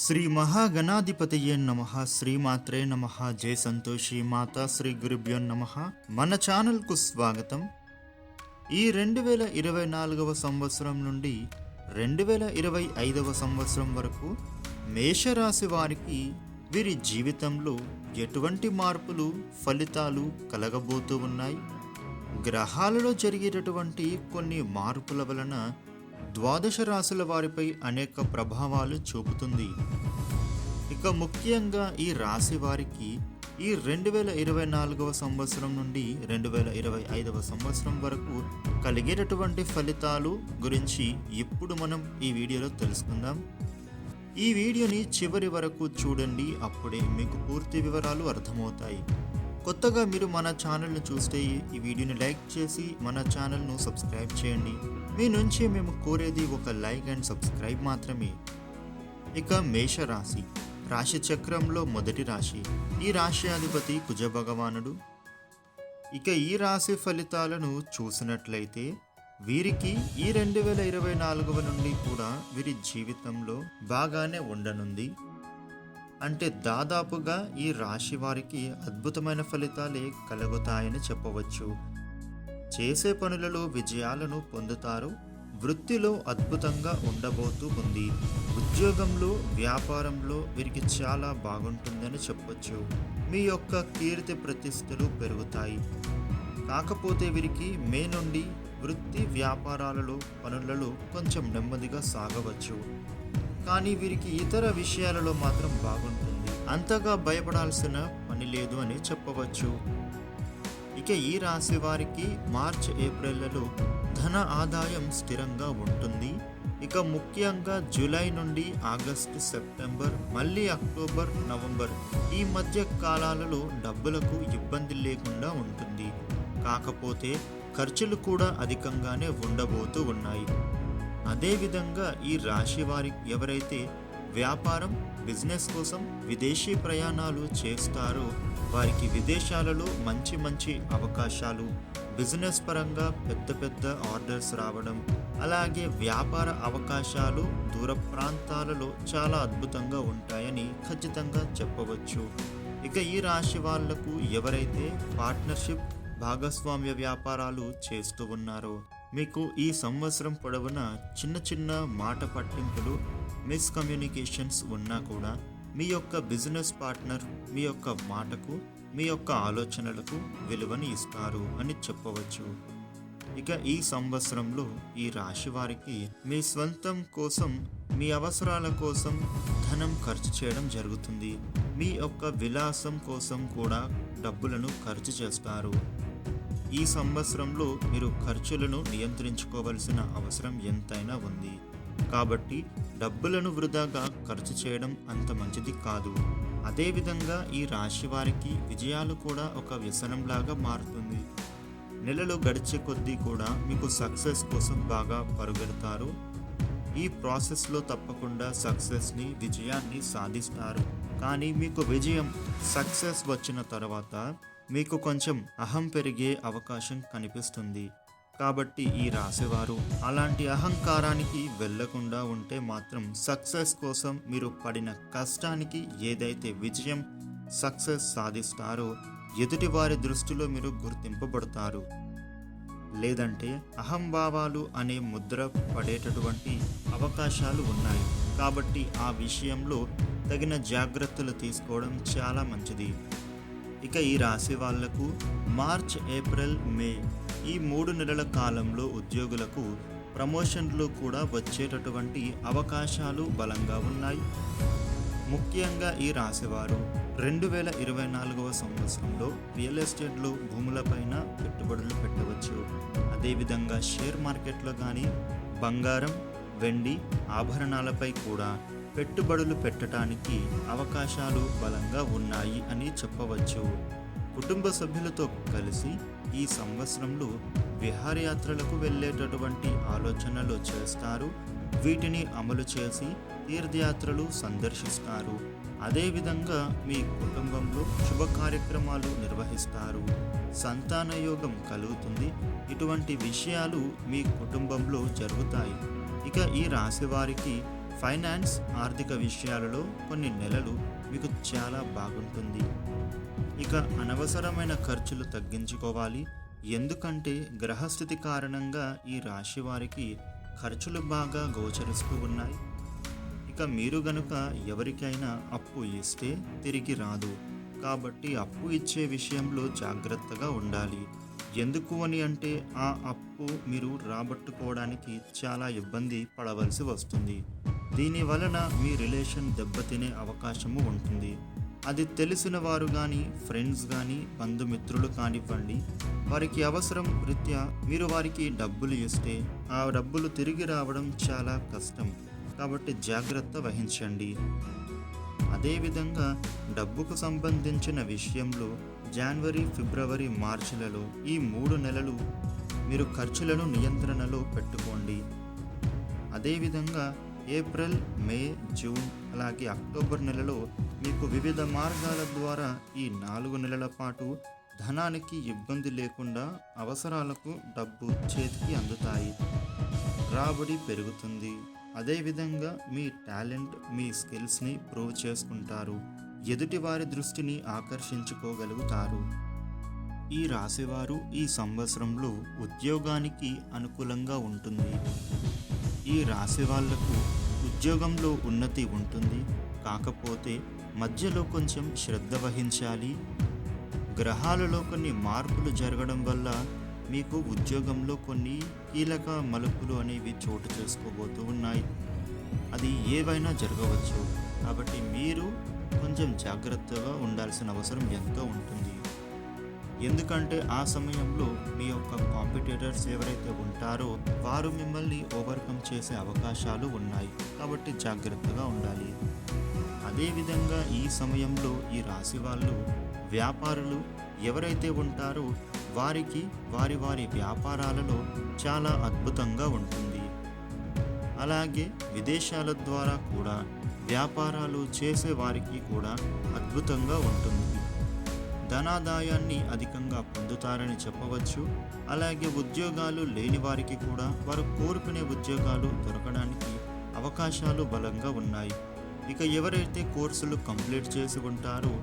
శ్రీ మహాగణాధిపతయే నమ శ్రీమాత్రే నమ జయ సంతోషి మాతా శ్రీ గురుభ్యో నమ. మన ఛానల్కు స్వాగతం. ఈ రెండు వేల ఇరవై నాలుగవ సంవత్సరం నుండి రెండు వేల ఇరవై ఐదవ సంవత్సరం వరకు మేషరాశి వారికి వీరి జీవితంలో ఎటువంటి మార్పులు ఫలితాలు కలగబోతూ ఉన్నాయి? గ్రహాలలో జరిగేటటువంటి కొన్ని మార్పుల వలన ద్వాదశ రాశుల వారిపై అనేక ప్రభావాలు చూపుతుంది. ఇక ముఖ్యంగా ఈ రాశి వారికి ఈ రెండు వేల ఇరవై నాలుగవ సంవత్సరం నుండి రెండు వేల ఇరవై ఐదవ సంవత్సరం వరకు కలిగేటటువంటి ఫలితాలు గురించి ఇప్పుడు మనం ఈ వీడియోలో తెలుసుకుందాం. ఈ వీడియోని చివరి వరకు చూడండి అప్పుడే మీకు పూర్తి వివరాలు అర్థమవుతాయి. కొత్తగా మీరు మన ఛానల్ను చూస్తే ఈ వీడియోని లైక్ చేసి మన ఛానల్ను సబ్స్క్రైబ్ చేయండి. మీ నుంచి మేము కోరేది ఒక లైక్ అండ్ సబ్స్క్రైబ్ మాత్రమే. ఇక మేషరాశి. రాశి చక్రంలో మొదటి రాశి. ఈ రాశి అధిపతి కుజ భగవానుడు ఇక ఈ రాశి ఫలితాలను చూసినట్లయితే వీరికి ఈ రెండు వేల ఇరవై నాలుగవ నుండి కూడా వీరి జీవితంలో బాగానే ఉండనుంది. అంటే దాదాపుగా ఈ రాశి వారికి అద్భుతమైన ఫలితాలే కలుగుతాయని చెప్పవచ్చు. చేసే పనులలో విజయాలను పొందుతారు వృత్తిలో అద్భుతంగా ఉండబోతూ ఉంది. ఉద్యోగంలో వ్యాపారంలో వీరికి చాలా బాగుంటుందని చెప్పొచ్చు. మీ యొక్క కీర్తి ప్రతిష్టలు పెరుగుతాయి. కాకపోతే వీరికి మే నుండి వృత్తి వ్యాపారాలలో పనులలో కొంచెం నెమ్మదిగా సాగవచ్చు. కానీ వీరికి ఇతర విషయాలలో మాత్రం బాగుంటుంది. అంతగా భయపడాల్సిన పని లేదు అని చెప్పవచ్చు. ఇక ఈ రాశి వారికి మార్చ్ ఏప్రిల్లలో ధన ఆదాయం స్థిరంగా ఉంటుంది. ఇక ముఖ్యంగా జూలై నుండి ఆగస్టు సెప్టెంబర్ మళ్ళీ అక్టోబర్ నవంబర్ ఈ మధ్య కాలాలలో డబ్బులకు ఇబ్బంది లేకుండా ఉంటుంది. కాకపోతే ఖర్చులు కూడా అధికంగానే ఉండబోతూ ఉన్నాయి. అదేవిధంగా ఈ రాశి వారి ఎవరైతే వ్యాపారం బిజినెస్ కోసం విదేశీ ప్రయాణాలు చేస్తారో వారికి విదేశాలలో మంచి మంచి అవకాశాలు బిజినెస్ పరంగా పెద్ద పెద్ద ఆర్డర్స్ రావడం అలాగే వ్యాపార అవకాశాలు దూర ప్రాంతాలలో చాలా అద్భుతంగా ఉంటాయని ఖచ్చితంగా చెప్పవచ్చు. ఇక ఈ రాశి వాళ్ళకు ఎవరైతే పార్ట్నర్షిప్ భాగస్వామ్య వ్యాపారాలు చేస్తూ ఉన్నారో మీకు ఈ సంవత్సరం పొడవునా చిన్న చిన్న మాట పట్టింపులు మిస్కమ్యూనికేషన్స్ ఉన్నా కూడా మీ యొక్క బిజినెస్ పార్ట్నర్ మీ యొక్క మాటకు మీ యొక్క ఆలోచనలకు విలువని ఇస్తారు అని చెప్పవచ్చు. ఇక ఈ సంవత్సరంలో ఈ రాశి వారికి మీ స్వంతం కోసం మీ అవసరాల కోసం ధనం ఖర్చు చేయడం జరుగుతుంది. మీ యొక్క విలాసం కోసం కూడా డబ్బులను ఖర్చు చేస్తారు. ఈ సంవత్సరంలో మీరు ఖర్చులను నియంత్రించుకోవలసిన అవసరం ఎంతైనా ఉంది. కాబట్టి డబ్బులను వృధాగా ఖర్చు చేయడం అంత మంచిది కాదు. అదేవిధంగా ఈ రాశి వారికి విజయాలు కూడా ఒక వ్యసనంలాగా మారుతుంది. నెలలు గడిచే కొద్దీ కూడా మీకు సక్సెస్ కోసం బాగా పరుగెడతారు. ఈ ప్రాసెస్లో తప్పకుండా సక్సెస్ని విజయాన్ని సాధిస్తారు. కానీ మీకు విజయం సక్సెస్ వచ్చిన తర్వాత మీకు కొంచెం అహం పెరిగే అవకాశం కనిపిస్తుంది. కాబట్టి ఈ రాసేవారు అలాంటి అహంకారానికి వెళ్ళకుండా ఉంటే మాత్రం సక్సెస్ కోసం మీరు పడిన కష్టానికి ఏదైతే విజయం సక్సెస్ సాధిస్తారో ఎదుటి వారి దృష్టిలో మీరు గుర్తింపబడతారు. లేదంటే అహంభావాలు అనే ముద్ర పడేటటువంటి అవకాశాలు ఉన్నాయి. కాబట్టి ఆ విషయంలో తగిన జాగ్రత్తలు తీసుకోవడం చాలా మంచిది. ఇక ఈ రాశి వాళ్ళకు మార్చ్ ఏప్రిల్ మే ఈ మూడు నెలల కాలంలో ఉద్యోగులకు ప్రమోషన్లు కూడా వచ్చేటటువంటి అవకాశాలు బలంగా ఉన్నాయి. ముఖ్యంగా ఈ రాశివారు రెండు వేల ఇరవై నాలుగవ సంవత్సరంలో రియల్ ఎస్టేట్లో భూములపైన పెట్టుబడులు పెట్టవచ్చు. అదేవిధంగా షేర్ మార్కెట్లో కానీ బంగారం వెండి ఆభరణాలపై కూడా పెట్టుబడులు పెట్టడానికి అవకాశాలు బలంగా ఉన్నాయి అని చెప్పవచ్చు. కుటుంబ సభ్యులతో కలిసి ఈ సంవత్సరంలో విహారయాత్రలకు వెళ్ళేటటువంటి ఆలోచనలు చేస్తారు. వీటిని అమలు చేసి తీర్థయాత్రలు సందర్శిస్తారు. అదేవిధంగా మీ కుటుంబంలో శుభ కార్యక్రమాలు నిర్వహిస్తారు. సంతాన యోగం కలుగుతుంది. ఇటువంటి విషయాలు మీ కుటుంబంలో జరుగుతాయి. ఇక ఈ రాశి వారికి ఫైనాన్స్ ఆర్థిక విషయాలలో కొన్ని నెలలు మీకు చాలా బాగుంటుంది. ఇక అనవసరమైన ఖర్చులు తగ్గించుకోవాలి. ఎందుకంటే గ్రహస్థితి కారణంగా ఈ రాశి వారికి ఖర్చులు బాగా గోచరిస్తూ ఉన్నాయి. ఇక మీరు గనుక ఎవరికైనా అప్పు ఇస్తే తిరిగి రాదు. కాబట్టి అప్పు ఇచ్చే విషయంలో జాగ్రత్తగా ఉండాలి. ఎందుకు అని అంటే ఆ అప్పు మీరు రాబట్టుకోవడానికి చాలా ఇబ్బంది పడవలసి వస్తుంది. దీని వలన మీ రిలేషన్ దెబ్బతినే అవకాశము ఉంటుంది. అది తెలిసిన వారు కానీ ఫ్రెండ్స్ కానీ బంధుమిత్రులు కానివ్వండి. వారికి అవసరం రీత్యా మీరు వారికి డబ్బులు ఇస్తే ఆ డబ్బులు తిరిగి రావడం చాలా కష్టం. కాబట్టి జాగ్రత్త వహించండి. అదేవిధంగా డబ్బుకు సంబంధించిన విషయంలో జనవరి ఫిబ్రవరి మార్చిలలో ఈ మూడు నెలలు మీరు ఖర్చులను నియంత్రణలో పెట్టుకోండి. అదేవిధంగా ఏప్రిల్ మే జూన్ అలాగే అక్టోబర్ నెలలో మీకు వివిధ మార్గాల ద్వారా ఈ నాలుగు నెలల పాటు ధనానికి ఇబ్బంది లేకుండా అవసరాలకు డబ్బు చేతికి అందుతాయి. రాబడి పెరుగుతుంది. అదేవిధంగా మీ టాలెంట్ మీ స్కిల్స్ని ప్రూవ్ చేసుకుంటారు. ఎదుటి వారి దృష్టిని ఆకర్షించుకోగలుగుతారు. ఈ రాశివారు ఈ సంవత్సరంలో ఉద్యోగానికి అనుకూలంగా ఉంటుంది. ఈ రాశి వాళ్ళకు ఉద్యోగంలో ఉన్నతి ఉంటుంది. కాకపోతే మధ్యలో కొంచెం శ్రద్ధ వహించాలి. గ్రహాలలో కొన్ని మార్పులు జరగడం వల్ల మీకు ఉద్యోగంలో కొన్ని కీలక మలుపులు అనేవి చోటు చేసుకోబోతూ ఉన్నాయి. అది ఏవైనా జరగవచ్చు. కాబట్టి మీరు కొంచెం జాగ్రత్తగా ఉండాల్సిన అవసరం ఎంతో ఉంటుంది. ఎందుకంటే ఆ సమయంలో మీ యొక్క కాంపిటేటర్స్ ఎవరైతే ఉంటారో వారు మిమ్మల్ని ఓవర్కమ్ చేసే అవకాశాలు ఉన్నాయి. కాబట్టి జాగ్రత్తగా ఉండాలి. అదేవిధంగా ఈ సమయంలో ఈ రాశి వాళ్ళు వ్యాపారులు ఎవరైతే ఉంటారో వారికి వారి వారి వ్యాపారాలలో చాలా అద్భుతంగా ఉంటుంది. అలాగే విదేశాల ద్వారా కూడా వ్యాపారాలు చేసే వారికి కూడా అద్భుతంగా ఉంటుంది. ధనాదాయాన్ని అధికంగా పొందుతారని చెప్పవచ్చు. అలాగే ఉద్యోగాలు లేని వారికి కూడా వారు కోరుకునే ఉద్యోగాలు దొరకడానికి అవకాశాలు బలంగా ఉన్నాయి. ఇక ఎవరైతే కోర్సులు కంప్లీట్ చేసి ఉంటారో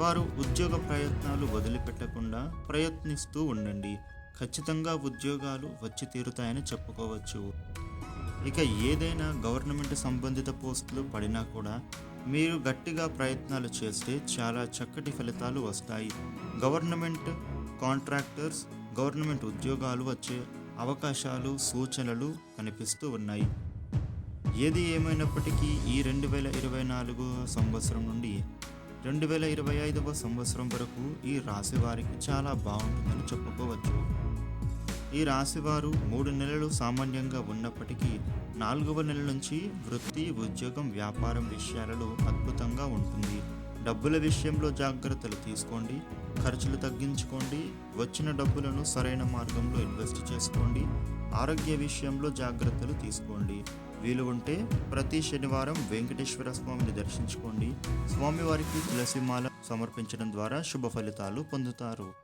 వారు ఉద్యోగ ప్రయత్నాలు వదిలిపెట్టకుండా ప్రయత్నిస్తూ ఉండండి. ఖచ్చితంగా ఉద్యోగాలు వచ్చి తీరుతాయని చెప్పుకోవచ్చు. ఇక ఏదైనా గవర్నమెంట్ సంబంధిత పోస్టులు పడినా కూడా మీరు గట్టిగా ప్రయత్నాలు చేస్తే చాలా చక్కటి ఫలితాలు వస్తాయి. గవర్నమెంట్ కాంట్రాక్టర్స్ గవర్నమెంట్ ఉద్యోగాలు వచ్చే అవకాశాలు సూచనలు కనిపిస్తూ ఉన్నాయి. ఏది ఏమైనప్పటికీ ఈ రెండు వేల ఇరవై నాలుగు సంవత్సరం నుండి రెండు వేల ఇరవై ఐదవ సంవత్సరం వరకు ఈ రాశి వారికి చాలా బాగుంటుందని చెప్పుకోవచ్చు. ఈ రాశివారు మూడు నెలలు సామాన్యంగా ఉన్నప్పటికీ నాలుగవ నెల నుంచి వృత్తి ఉద్యోగం వ్యాపారం విషయాలలో అద్భుతంగా ఉంటుంది. డబ్బుల విషయంలో జాగ్రత్తలు తీసుకోండి. ఖర్చులు తగ్గించుకోండి. వచ్చిన డబ్బులను సరైన మార్గంలో ఇన్వెస్ట్ చేసుకోండి. ఆరోగ్య విషయంలో జాగ్రత్తలు తీసుకోండి. వీలు ఉంటే ప్రతి శనివారం వెంకటేశ్వర స్వామిని దర్శించుకోండి. స్వామివారికి తులసిమాల సమర్పించడం ద్వారా శుభ ఫలితాలు పొందుతారు.